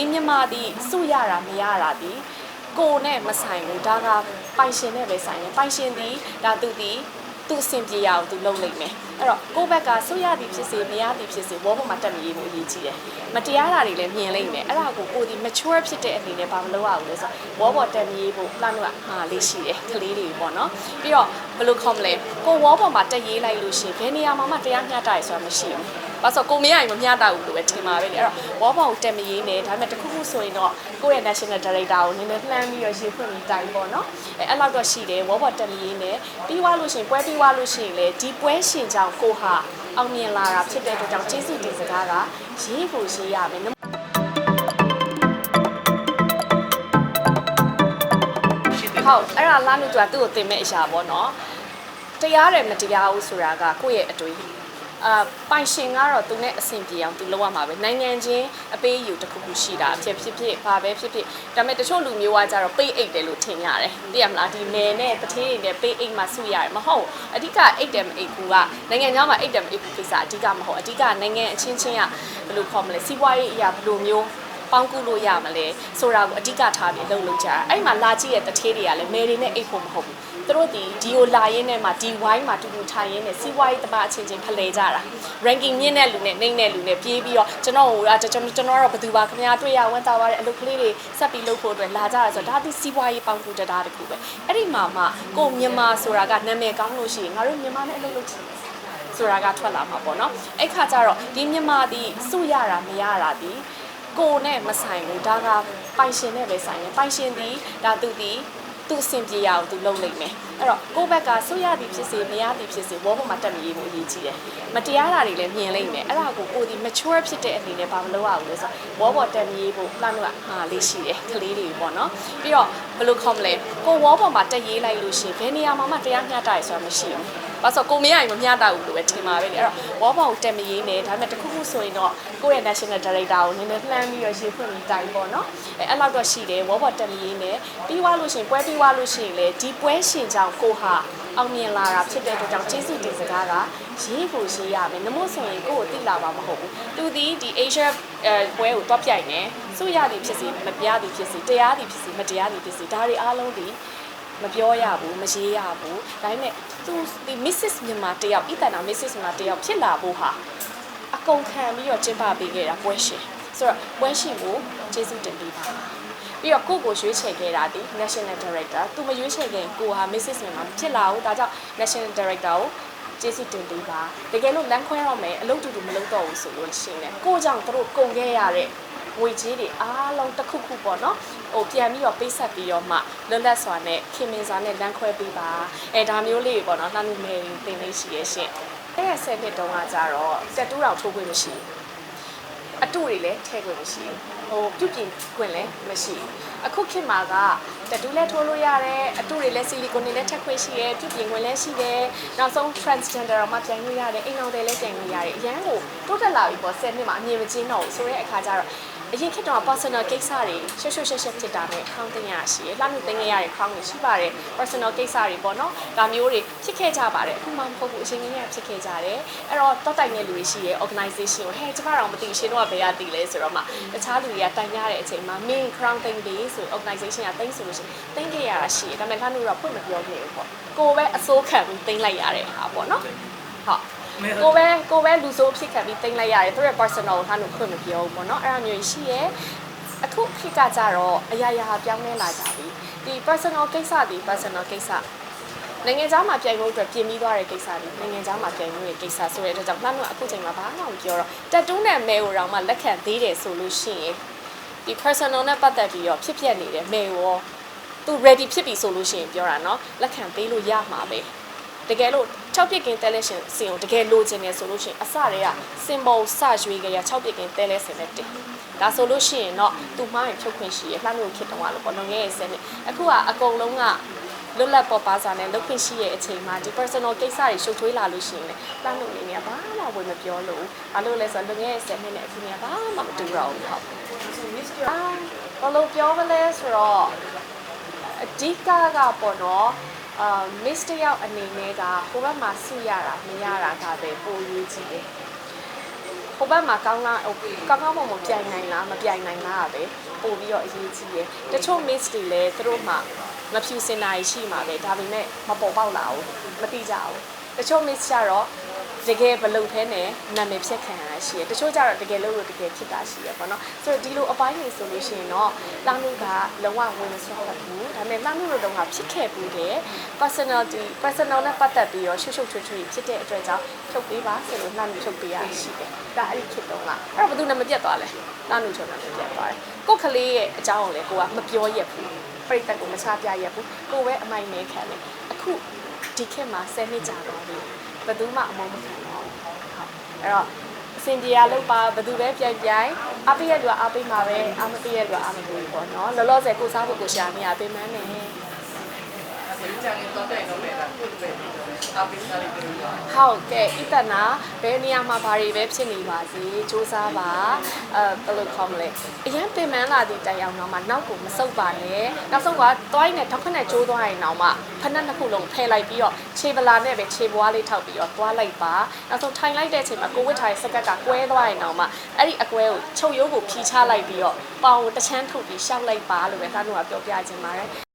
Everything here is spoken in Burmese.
ဒီမြန်မာဒီစုရတာမရတာဒီကိုနဲ့မဆိုင်ဘူးဒါကပိုင်ရှင်နဲ့ပဲဆိုင်တယ်ပိုင်ရှင်ဒီဒါသူဒီသူအဆင်ပြေရအောင်သူလုပ်လိုက်မယ် အဲ့တော့ကိုယ့်ဘက်ကဆိုရသည်ဖြစ်စေမရသည်ဖြစ်စေဘောပေါ်မှာတက်မရေးမှုအရေးကြီးတယ်မတရားတာတွေလည်းမြင်လိုက်မယ်အဲ့ဒါကိုကိုဒီ mature ဖြစ်တဲ့အနေနဲ့ဘာမလုပ်ရဘူးလဲဆိုတော့ဘောပေါ်တက်မရေးဖို့လှမ်းလို့ဟာလေးရှိတယ်ကလေးတွေပေါ့နော်ပြီးတော့ဘယ်လိုခေါ်မလဲကိုဝေါပေါ်မှာတက်ရေးလိုက်လို့ရှိရင်ဘယ်နေရာမှာမှတရားမျှတရဆိုတာမရှိဘူးဘာလို့ကိုမရရင်မမျှတဘူးလို့ပဲထင်ပါပဲလေအဲ့တော့ဝေါပေါ်ကိုတက်မရေးနဲ့ဒါပေမဲ့တခုခုဆိုရင်တော့ကိုယ့်ရဲ့ national director ကိုနည်းနည်းလှမ်းပြီးတော့ရေးဖွင့်ပြီးတိုင်ပေါ့နော်အဲအဲ့လောက်တော့ရှိတယ်ဝေါပေါ်တက်မရေးနဲ့ပြီးွားလို့ရှိရင်ပွဲပြီးွားလို့ရှိရင်လေဒီပွဲရှင်ကြောင့်ကိုဟာအောင်မြင်လာတာဖြစ်တဲ့အတွက်ကြောင့်ကျေးဇူးတင်စကားကရေးကိုရေးရမယ်ဟုတ်အဲ့ဒါလာလို့သူကသူ့ကိုသင်မဲ့အရာပေါ့နော်တရားတယ်မတရားဘူးဆိုတာကကိုယ့်ရဲ့အတွေ့ အာပိုင်ရှင်ကတော့သူနဲ့အဆင်ပြေအောင်သူလုပ်ရမှာပဲနိုင်ငံချင်းအပေးအယူတစ်ခုခုရှိတာဖြစ်ဖြစ်ဖြစ်ဘာပဲဖြစ်ဖြစ်ဒါပေမဲ့တချို့လူမျိုးကကြတော့ပေးအိတ်တယ်လို့ထင်ရတယ်သိရမလားဒီနယ်နဲ့တထေးတွေနဲ့ပေးအိတ်မှစုရတယ်မဟုတ်အဓိကအိတ်တယ်မအိတ်ဘူးကနိုင်ငံခြားမှာအိတ်တယ်မအိတ်ဘူးကိစ္စအဓိကမဟုတ်အဓိကနိုင်ငံအချင်းချင်းကဘယ်လိုခေါ်မလဲစီးပွားရေးအရာဘယ်လိုမျိုး ပေါင်းကူလို့ရမလဲဆိုတာကိုအဓိကထားပြီးအလုပ်လုပ်ကြတာအဲ့မှာလာကြည့်ရဲ့တထေးတွေကလည်းမယ်တွေနဲ့အိတ်ဖို့မဟုတ်ဘူးသူတို့ဒီဒီကိုလာရင်းနဲ့မှဒီဝိုင်းမှာတူတူထိုင်ရင်းနဲ့စီးပွားရေးတပါအချင်းချင်းဖလှယ်ကြတာ ranking မြင့်တဲ့လူနဲ့နှိမ့်တဲ့လူနဲ့ပြေးပြီးတော့ကျွန်တော်ဟိုကျွန်တော်ကျွန်တော်တော့ဘယ်သူပါခင်ဗျားတွေ့ရဝမ်းသာပါတဲ့အလုပ်ကလေးတွေဆက်ပြီးလုပ်ဖို့အတွက်လာကြတာဆိုတော့ဒါဒီစီးပွားရေးပေါင်းကူတတာတခုပဲအဲ့ဒီမှာမှကိုမြန်မာဆိုတာကနာမည်ကောင်းလို့ရှိရင်ငါတို့မြန်မာနဲ့အလုပ်လုပ်ချင်တယ်ဆိုတာကထွက်လာမှာပေါ့နော်အဲ့ခါကျတော့ဒီမြန်မာဒီစုရတာမရတာဒီ ကိုနဲ့မဆိုင်ဘူးဒါကပိုင်ရှင်နဲ့ပဲဆိုင်တယ်ပိုင်ရှင်ဒီဒါသူဒီသူအဆင်ပြေရအောင်သူလုပ်လိုက်မယ်အဲ့တော့ကိုယ့်ဘက်ကဆိုရသည်ဖြစ်စေမရသည်ဖြစ်စေဘောပေါ်မှာတက်မရေးမှုအရေးကြီးတယ်မတရားတာတွေလည်းမြင်လိုက်မယ်အဲ့ဒါကိုကိုဒီ mature ဖြစ်တဲ့အနေနဲ့ဘာမလုပ်ရဘူးလဲဆိုတော့ဘောပေါ်တက်မရေးဖို့လှမ်းလို့ဟာလေးရှိတယ်ကလေးတွေပေါ့နော်ပြီးတော့ဘယ်လိုခေါ်မလဲကိုဝေါပေါ်မှာတက်ရေးလိုက်လို့ရှိရင်ဘယ်နေရာမှာမှတရားမျှတရဆိုတာမရှိဘူးဘာလို့ကိုမရရင်မမျှတဘူးလို့ပဲထင်ပါပဲလေအဲ့တော့ဝေါပေါ်ကိုတက်မရေးနဲ့ဒါပေမဲ့တခုခုဆိုရင်တော့ကိုယ့်ရဲ့ national director ကိုနည်းနည်းလှမ်းပြီးတော့ရေးဖွင့်ပြီးတိုင်ပေါ့နော်အဲအဲ့လောက်တော့ရှိတယ်ဝေါပေါ်တက်မရေးနဲ့ပြီးွားလို့ရှိရင်ပွဲပြီးွားလို့ရှိရင်လေဒီပွဲရှင်ကြောင့်ကိုဟာအောင်မြင်လာတာဖြစ်တဲ့အတွက်ကြောင့်ကျေးဇူးတင်စကားကရေးကိုရေးရမယ်နမို့ဆိုရင်ကိုယ့်ကိုသိလာမှာမဟုတ်ဘူးသူဒီဒီ Asia အဲပွဲကိုတွားပြိုင်နေစုရသည်ဖြစ်စီမပြသည်ဖြစ်စီတရားသည်ဖြစ်စီမတရားသည်ဖြစ်စီဒါတွေအားလုံးဒီ မပြောရဘူးမရေးရဘူးဒါပေမဲ့သူဒီ Mrs မြန်မာတယောက်ဣတနာ Mrs မြန်မာတယောက်ဖြစ်လာဖို့ဟာအကုန်ခံပြီးတော့ကျင်းပပေးခဲ့တာပွဲရှင်ဆိုတော့ပွဲရှင်ကိုကျေးဇူးတင်ပေးပါပြီးတော့ကိုကိုရွေးချယ်ခဲ့တာဒီ National Director သူမရွေးချယ်ခင်ကိုဟာ Mrs မြန်မာမဖြစ်လာဘူးဒါကြောင့် National Director ကိုကျေးဇူးတင်ပေးပါတကယ်လို့လမ်းခွဲတော့မယ်အလုပ်တူတူမလုပ်တော့ဘူးဆိုလို့ရှိရင်လည်းကိုကြောင့်တို့ကုန်ခဲ့ရတဲ့ ငွေကြီးတွေအားလုံးတစ်ခုခုပေါ့နော်ဟိုပြန်ပြီးတော့ပေးဆက်ပြီးတော့မှလွတ်လပ်စွာနဲ့ခင်မင်စွာနဲ့လမ်းခွဲပေးပါအဲဒါမျိုးလေးပေါ့နော်လှမ်းနေတင်လေးရှိရဲ့ရှင်အဲ့ရဆယ်နှစ်တုန်းကကြတော့တက်တူးတော်ထိုးခွင့်မရှိဘူးအတူတွေလည်းထဲခွင့်မရှိဘူးဟိုပြုပြင်ခွင့်လည်းမရှိဘူးအခုခေတ်မှာကတတူးလည်းထိုးလို့ရတယ်အတူတွေလည်းဆီလီကွန်တွေလည်းထက်ခွင့်ရှိတယ်ပြုပြင်ခွင့်လည်းရှိတယ်နောက်ဆုံး transgender တော့မှပြန်လို့ရတယ်အိမ်အောင်တွေလည်းပြန်လို့ရတယ်အရန်ကိုတိုးတက်လာပြီပေါ့10နှစ်မှာအမြင်မကျင်းတော့ဘူးဆိုတဲ့အခါကျတော့ အရင်ခေတ်တော့ personal ကိစ္စတွေရှုပ်ရှုပ်ရှက်ရှက်ဖြစ်တာနဲ့ခေါင်းတင်ရရှိရလှမ်းလို့တင်ရရတဲ့ခေါင်းတွေရှိပါတယ် personal ကိစ္စတွေပေါ့နော်ဒါမျိုးတွေဖြစ်ခဲ့ကြပါတယ်အခုမှမဟုတ်ဘူးအချိန်ကြီးကဖြစ်ခဲ့ကြတယ်အဲ့တော့တောက်တိုင်တဲ့လူတွေရှိရ organization ကိုဟဲ့ကျမတော့မသိရှင်တော့ဘယ်ကတည်လဲဆိုတော့မှတခြားလူတွေကတိုင်ရတဲ့အချိန်မှာ main crown thing တွေဆို organization ကတင်ဆိုလို့ရှိရင်တင်ခဲ့ရတာရှိတယ်ဒါပေမဲ့လှမ်းလို့တော့ဖွင့်မပြောခဲ့ဘူးပေါ့ကိုယ်ပဲအစိုးခံပြီးတင်လိုက်ရတဲ့ဟာပေါ့နော်ဟုတ် ကိုပဲကိုပဲလူဆိုးဖြစ်ခံပြီးတင်လိုက်ရတယ်သူရဲ့ personal ကိုထားလို့ခွင့်မပြောဘူးပေါ့နော်အဲ့ဒါမျိုးရှိရဲအခုခေတ်ကကြတော့အရာရာပြောင်းလဲလာကြပြီဒီ personal ကိစ္စဒီ personal ကိစ္စနိုင်ငံသားမှာပြိုင်ဖို့အတွက်ပြင်ပြီးသွားတဲ့ကိစ္စဒီနိုင်ငံသားမှာပြိုင်ဖို့ရဲ့ကိစ္စဆိုတဲ့အတွက်ကြောင့်လှမ်းလို့အခုချိန်မှာဘာမှမပြောတော့တက်တူးနဲ့မဲကိုတော့မှလက်ခံသေးတယ်ဆိုလို့ရှိရင်ဒီ personal နဲ့ပတ်သက်ပြီးတော့ဖြစ်ပျက်နေတဲ့မဲရောသူ ready ဖြစ်ပြီဆိုလို့ရှိရင်ပြောတာเนาะလက်ခံပေးလို့ရမှာပဲ တကယ်လို့6ပြစ်ကင်းတဲလဲရှင်စင်ကိုတကယ်လိုချင်တယ်ဆိုလို့ရှိရင်အစတည်းကစင်ပေါ်စရွေးကြရ6ပြစ်ကင်းတဲလဲစင်နဲ့တင်ဒါဆိုလို့ရှိရင်တော့သူမှားရင်ဖြုတ်ခွင့်ရှိရလှမ်းလို့ဖြစ်တော့လို့ပေါ့နော်ငယ်ရဲ့စင်နဲ့အခုကအကုန်လုံးကလွတ်လပ်ပေါ်ပါစာနဲ့လုပ်ခွင့်ရှိရဲ့အချိန်မှာဒီ personal ကိစ္စတွေရှုပ်ထွေးလာလို့ရှိရင်လည်းလှမ်းလို့နေနေဘာမှဝင်မပြောလို့ဘာလို့လဲဆိုတော့လူငယ်ရဲ့စင်နဲ့အခုနေဘာမှမတူတော့ဘူးဟုတ်အာဘာလို့ပြောမလဲဆိုတော့အဓိကကပေါ့နော် အာ miss တယောက်အနေနဲ့ကဟိုဘက်မှာဆုရတာမရတာကပဲပိုရေးကြည့်တယ်ဟဟိုဘက်မှာကောင်းလားဟိုကောင်းကောင်းမွန်မွန်ပြိုင်နိုင်လားမပြိုင်နိုင်လားပဲပို့ပြီးတော့အရေးကြီးတယ်တချို့ miss တွေလည်းသူတို့မှမဖြူစင်နိုင်ရှိမှာပဲဒါပေမဲ့မပေါ်ပေါက်လာဘူးမတိကြဘူးတချို့ miss ကျတော့ တကယ်ဘလုံထဲနဲ့နာမည်ဖြတ်ခံရတာရှိတယ်တချို့ကျတော့တကယ်လို့လို့တကယ်ဖြစ်တာရှိရပေါ့နော်ဆိုတော့ဒီလိုအပိုင်းနေဆိုလို့ရှိရင်တော့လောင်းနုကလုံးဝဝင်မစွာတ်ဘူးဒါပေမဲ့လောင်းနုတို့ကဖြစ်ခဲ့ဘူးတဲ့ personality personal နဲ့ပတ်သက်ပြီးတော့ရှုပ်ရှုပ်ထွေးထွေးဖြစ်တဲ့အတွက်ကြောင့်ဖြုတ်ပေးပါဆိုလို့လောင်းနုဖြုတ်ပေးရရှိတယ်ဒါအဲ့ဒီခေတ်တုန်းကအဲ့တော့ဘယ်သူနဲ့မပြတ်သွားလဲလောင်းနုချုံနဲ့မပြတ်သွားတယ်ကိုယ့်ကလေးရဲ့အကြောင်းကိုလည်းကိုကမပြောရက်ဘူးပြိတ္တကိုမချပြရက်ဘူးကိုပဲအမိုက်နေခံတယ်အခုဒီခေတ်မှာ10နှစ်ကြာသွားပြီ ဘယ်သူမှအမုန်းမခံတော့ဘူးဟုတ်အဲ့တော့အစင်ပြေရလို့ပါဘယ်သူပဲပြိုင်ပြိုင်အားပေးရလူကအားပေးမှာပဲအားမပေးရလူကအားမပေးဘူးပေါ့နော်လောလောဆယ်ကိုစားဖို့ကိုရှာနေရပေးမှန်း နေဒီချန်လေးတော့တိုင်တော့မယ်လားပြုတ်ပဲပြီးတော့အပိစာလေးပြုတ်တော့ဟုတ်ကဲ့ဣတနာဘယ်နေရာမှာဘာတွေပဲဖြစ်နေပါစေစူးစမ်းပါအဲဘယ်လိုခေါ်မလဲအရင်ပင်ပန်းလာသည့်တိုင်အောင်တော့မှနောက်ကိုမဆုပ်ပါနဲ့နောက်ဆုံးကတွိုင်းနဲ့ထောက်ခနဲ့ကျိုးသွားရင်တော့မှဖက်နှက်နှစ်ခုလုံးဖယ်လိုက်ပြီးတော့ခြေပလာနဲ့ပဲခြေပွားလေးထောက်ပြီးတော့သွားလိုက်ပါနောက်ဆုံးထိုင်လိုက်တဲ့အချိန်မှာကိုဝစ်ထိုင်စကက်ကကွဲသွားရင်တော့မှအဲ့ဒီအကွဲကိုချုပ်ရိုးကိုဖြီးချလိုက်ပြီးတော့ပေါင်ကိုတစ်ချမ်းထုတ်ပြီးရှောက်လိုက်ပါလို့ပဲသားတို့ကပြောပြခြင်းပါတယ်